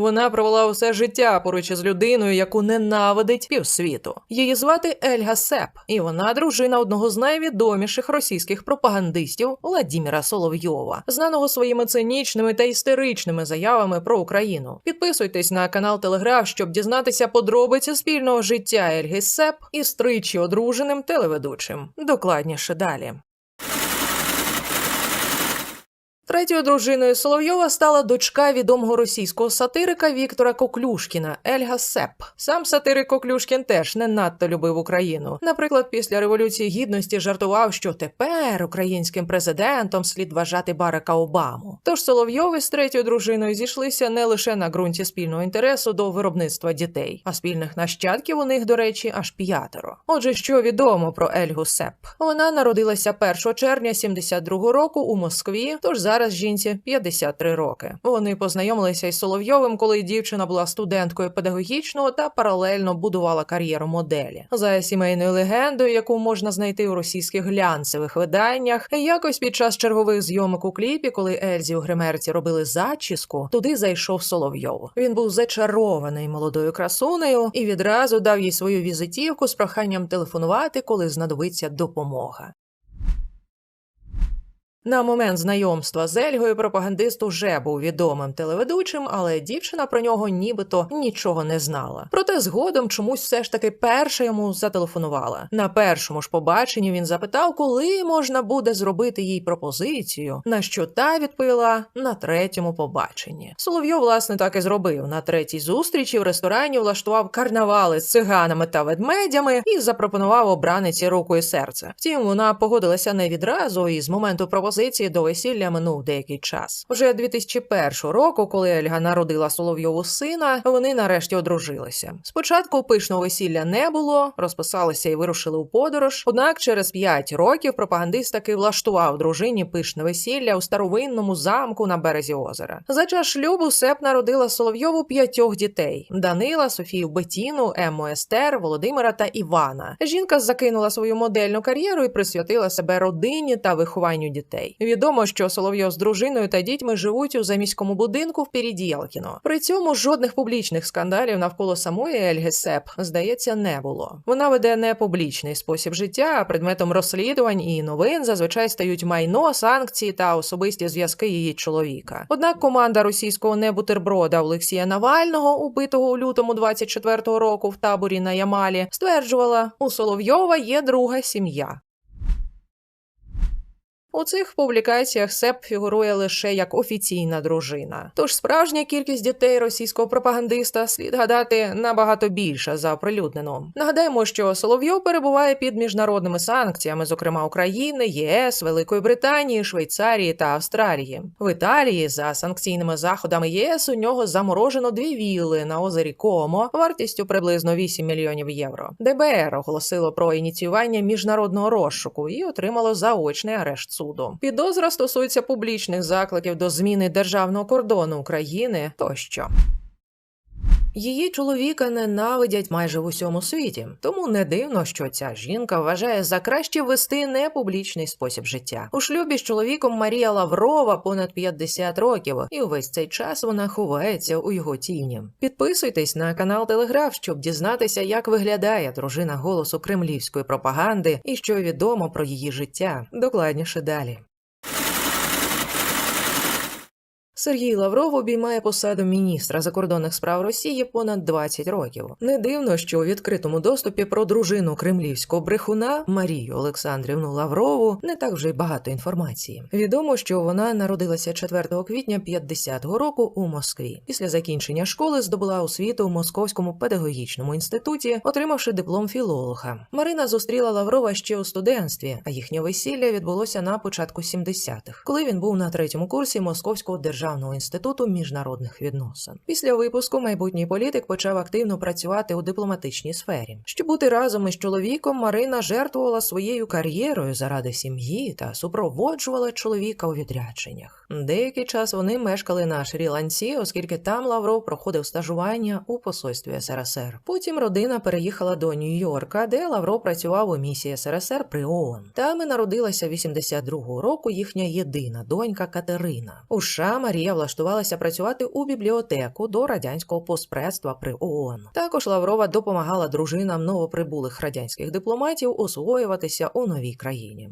Вона провела усе життя поруч із людиною, яку ненавидить півсвіту. Її звати Ельга Сеп, і вона дружина одного з найвідоміших російських пропагандистів Владіміра Соловйова, знаного своїми цинічними та істеричними заявами про Україну. Підписуйтесь на канал Телеграф, щоб дізнатися подробиці спільного життя Ельги Сеп із тричі одруженим телеведучим. Докладніше далі. Третьою дружиною Соловйова стала дочка відомого російського сатирика Віктора Коклюшкіна Ельга Сеп. Сам сатирик Коклюшкін теж не надто любив Україну. Наприклад, після революції гідності жартував, що тепер українським президентом слід вважати Барака Обаму. Тож Соловйови з третьою дружиною зійшлися не лише на ґрунті спільного інтересу до виробництва дітей, а спільних нащадків у них, до речі, аж п'ятеро. Отже, що відомо про Ельгу Сеп? Вона народилася 1 червня 72 року у Москві, тож зараз жінці 53 роки. Вони познайомилися із Соловйовим, коли дівчина була студенткою педагогічного та паралельно будувала кар'єру моделі. За сімейною легендою, яку можна знайти у російських глянцевих виданнях, якось під час чергових зйомок у кліпі, коли Ельзі у гримерці робили зачіску, туди зайшов Соловйов. Він був зачарований молодою красунею і відразу дав їй свою візитівку з проханням телефонувати, коли знадобиться допомога. На момент знайомства з Ельгою пропагандист уже був відомим телеведучим, але дівчина про нього нібито нічого не знала. Проте згодом чомусь все ж таки перша йому зателефонувала. На першому ж побаченні він запитав, коли можна буде зробити їй пропозицію, на що та відповіла на третьому побаченні. Соловйов, власне, так і зробив. На третій зустрічі в ресторані влаштував карнавали з циганами та ведмедями і запропонував обраниці руку і серце. Втім, вона погодилася не відразу, і з моменту пропозиції до весілля минув деякий час. Уже 2001 року, коли Ельга народила Соловйову сина, вони нарешті одружилися. Спочатку пишного весілля не було, розписалися і вирушили у подорож. Однак через 5 років пропагандист таки влаштував дружині пишне весілля у старовинному замку на березі озера. За час шлюбу Сеп народила Соловйову п'ятьох дітей: Данила, Софію Бетіну, Ему Естер, Володимира та Івана. Жінка закинула свою модельну кар'єру і присвятила себе родині та вихованню дітей. Відомо, що Соловйов з дружиною та дітьми живуть у заміському будинку в Передєлкіно. При цьому жодних публічних скандалів навколо самої Ельги Сеп, здається, не було. Вона веде не публічний спосіб життя, а предметом розслідувань і новин зазвичай стають майно, санкції та особисті зв'язки її чоловіка. Однак команда російського небутерброда Олексія Навального, убитого у лютому 24-го року в таборі на Ямалі, стверджувала, у Соловйова є друга сім'я. У цих публікаціях Сеп фігурує лише як офіційна дружина. Тож справжня кількість дітей російського пропагандиста слід гадати набагато більша за оприлюднену. Нагадаємо, що Соловйов перебуває під міжнародними санкціями, зокрема України, ЄС, Великої Британії, Швейцарії та Австралії. В Італії за санкційними заходами ЄС у нього заморожено дві вілли на озері Комо вартістю приблизно 8 мільйонів євро. ДБР оголосило про ініціювання міжнародного розшуку і отримало заочний арешт суду. Підозра стосується публічних закликів до зміни державного кордону України тощо. Її чоловіка ненавидять майже в усьому світі, тому не дивно, що ця жінка вважає за краще вести непублічний спосіб життя. У шлюбі з чоловіком Марія Лаврова понад 50 років, і увесь цей час вона ховається у його тіні. Підписуйтесь на канал Телеграф, щоб дізнатися, як виглядає дружина голосу кремлівської пропаганди і що відомо про її життя. Докладніше далі. Сергій Лавров обіймає посаду міністра закордонних справ Росії понад 20 років. Не дивно, що у відкритому доступі про дружину кремлівського брехуна Марію Олександрівну Лаврову не так вже й багато інформації. Відомо, що вона народилася 4 квітня 50-го року у Москві. Після закінчення школи здобула освіту у Московському педагогічному інституті, отримавши диплом філолога. Марина зустріла Лаврова ще у студентстві, а їхнє весілля відбулося на початку 70-х, коли він був на третьому курсі Московського державного Державного інституту міжнародних відносин. Після випуску майбутній політик почав активно працювати у дипломатичній сфері. Щоб бути разом із чоловіком, Марина жертвувала своєю кар'єрою заради сім'ї та супроводжувала чоловіка у відрядженнях. Деякий час вони мешкали на Шрі-Ланці, оскільки там Лавров проходив стажування у посольстві СРСР. Потім родина переїхала до Нью-Йорка, де Лавров працював у місії СРСР при ООН. Там і народилася 82-го року їхня єдина донька Катерина. У США Марія Марія влаштувалася працювати у бібліотеку до радянського постпредства при ООН. Також Лаврова допомагала дружинам новоприбулих радянських дипломатів освоюватися у новій країні.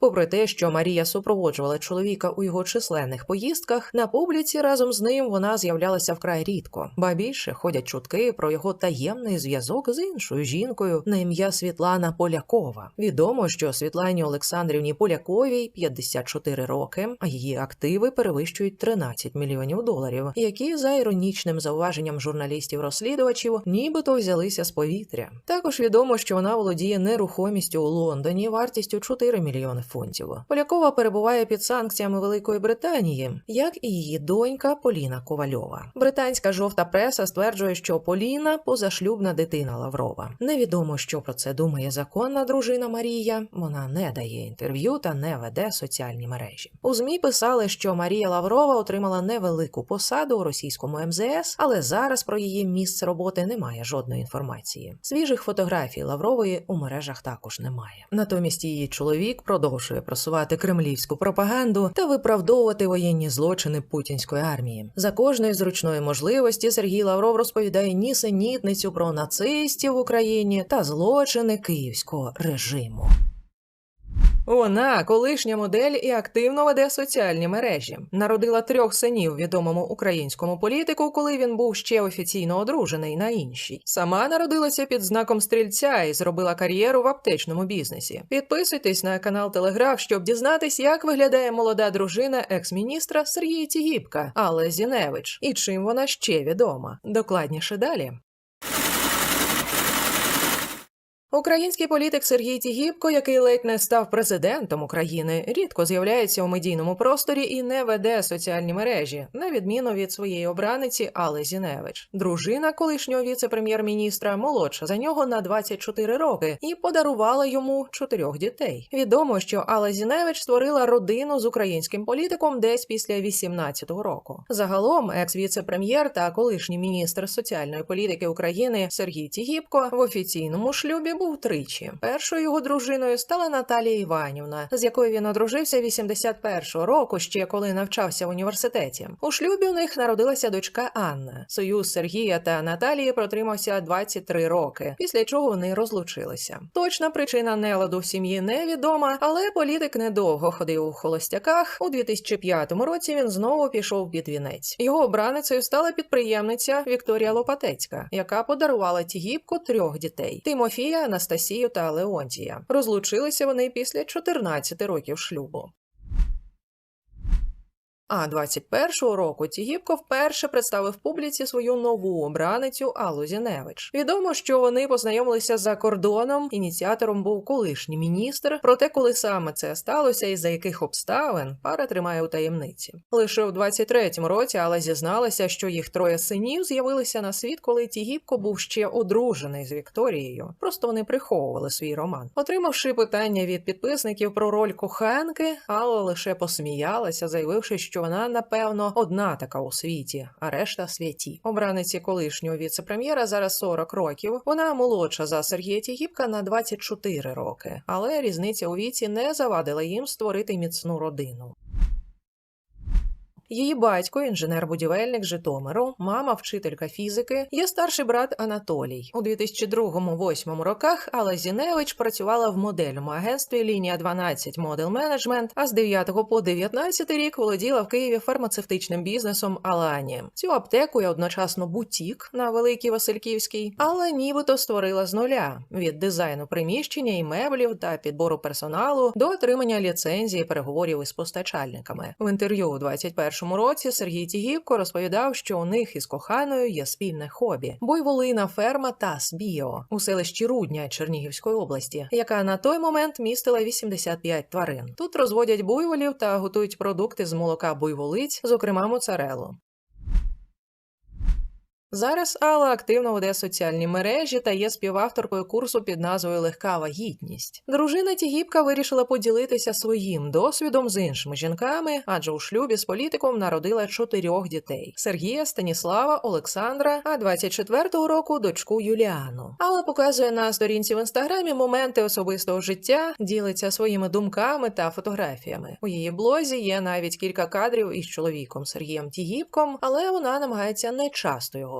Попри те, що Марія супроводжувала чоловіка у його численних поїздках, на публіці разом з ним вона з'являлася вкрай рідко, ба більше ходять чутки про його таємний зв'язок з іншою жінкою на ім'я Світлана Полякова. Відомо, що Світлані Олександрівні Поляковій 54 роки, а її активи перевищують 13 мільйонів доларів, які за іронічним зауваженням журналістів-розслідувачів нібито взялися з повітря. Також відомо, що вона володіє нерухомістю у Лондоні вартістю 4 мільйони фунтів. Полякова перебуває під санкціями Великої Британії, як і її донька Поліна Ковальова. Британська жовта преса стверджує, що Поліна позашлюбна дитина Лаврова. Невідомо, що про це думає законна дружина Марія. Вона не дає інтерв'ю та не веде соціальні мережі. У змі писали, що Марія Лаврова отримала невелику посаду у російському МЗС, але зараз про її місце роботи немає жодної інформації. Свіжих фотографій Лаврової у мережах також немає. Натомість її чоловік продовжує продовжує просувати кремлівську пропаганду та виправдовувати воєнні злочини путінської армії. За кожної зручної можливості Сергій Лавров розповідає нісенітницю про нацистів в Україні та злочини київського режиму. Вона колишня модель і активно веде соціальні мережі. Народила трьох синів відомому українському політику, коли він був ще офіційно одружений на іншій. Сама народилася під знаком стрільця і зробила кар'єру в аптечному бізнесі. Підписуйтесь на канал Телеграф, щоб дізнатись, як виглядає молода дружина екс-міністра Сергія Тігіпка, Алла Зіневич, і чим вона ще відома. Докладніше далі. Український політик Сергій Тігіпко, який ледь не став президентом України, рідко з'являється у медійному просторі і не веде соціальні мережі, на відміну від своєї обраниці Али Зіневич. Дружина колишнього віце-прем'єр-міністра молодша за нього на 24 роки і подарувала йому чотирьох дітей. Відомо, що Алла Зіневич створила родину з українським політиком десь після 18-го року. Загалом, екс-віце-прем'єр та колишній міністр соціальної політики України Сергій Тігіпко в офіційному шлюбі був тричі. Першою його дружиною стала Наталія Іванівна, з якою він одружився 81-го року, ще коли навчався в університеті. У шлюбі у них народилася дочка Анна. Союз Сергія та Наталії протримався 23 роки, після чого вони розлучилися. Точна причина неладу в сім'ї невідома, але політик недовго ходив у холостяках. У 2005 році він знову пішов під вінець. Його обраницею стала підприємниця Вікторія Лопатецька, яка подарувала Тігіпку трьох дітей: Тимофія. Анастасію та Леонтія. Розлучилися вони після 14 років шлюбу. А 21-го року Тігіпко вперше представив публіці свою нову обраницю Аллу Зіневич. Відомо, що вони познайомилися за кордоном. Ініціатором був колишній міністр. Проте, коли саме це сталося і за яких обставин пара тримає у таємниці. Лише в 23-му році Алла зізналася, що їх троє синів з'явилися на світ, коли Тігіпко був ще одружений з Вікторією. Просто вони приховували свій роман. Отримавши питання від підписників про роль коханки, Алла лише посміялася, заявивши, що вона, напевно, одна така у світі, а решта святі. Обраниці колишнього віце-прем'єра зараз 40 років. Вона молодша за Сергія Тігіпка на 24 роки, але різниця у віці не завадила їм створити міцну родину. Її батько, інженер-будівельник Житомиру, мама, вчителька фізики, є старший брат Анатолій. У 2002-2008 роках Алла Зіневич працювала в модельному агентстві Лінія 12 Model Management, а з 9 по 19 рік володіла в Києві фармацевтичним бізнесом Алані. Цю аптеку і одночасно бутік на Великій Васильківській, але нібито створила з нуля від дизайну приміщення і меблів та підбору персоналу до отримання ліцензії переговорів із постачальниками. В інтерв'ю у 21 2021 році Сергій Тігівко розповідав, що у них із коханою є спільне хобі бойволина ферма Тас Біо у селищі Рудня Чернігівської області, яка на той момент містила 85 тварин. Тут розводять буйволів та готують продукти з молока буйволиць, зокрема моцарелу. Зараз Алла активно веде соціальні мережі та є співавторкою курсу під назвою Легка вагітність. Дружина Тігіпка вирішила поділитися своїм досвідом з іншими жінками, адже у шлюбі з політиком народила чотирьох дітей: Сергія, Станіслава, Олександра, а 24-го року дочку Юліану. Алла показує на сторінці в інстаграмі моменти особистого життя, ділиться своїми думками та фотографіями. У її блозі є навіть кілька кадрів із чоловіком Сергієм Тігіпком, але вона намагається не часто його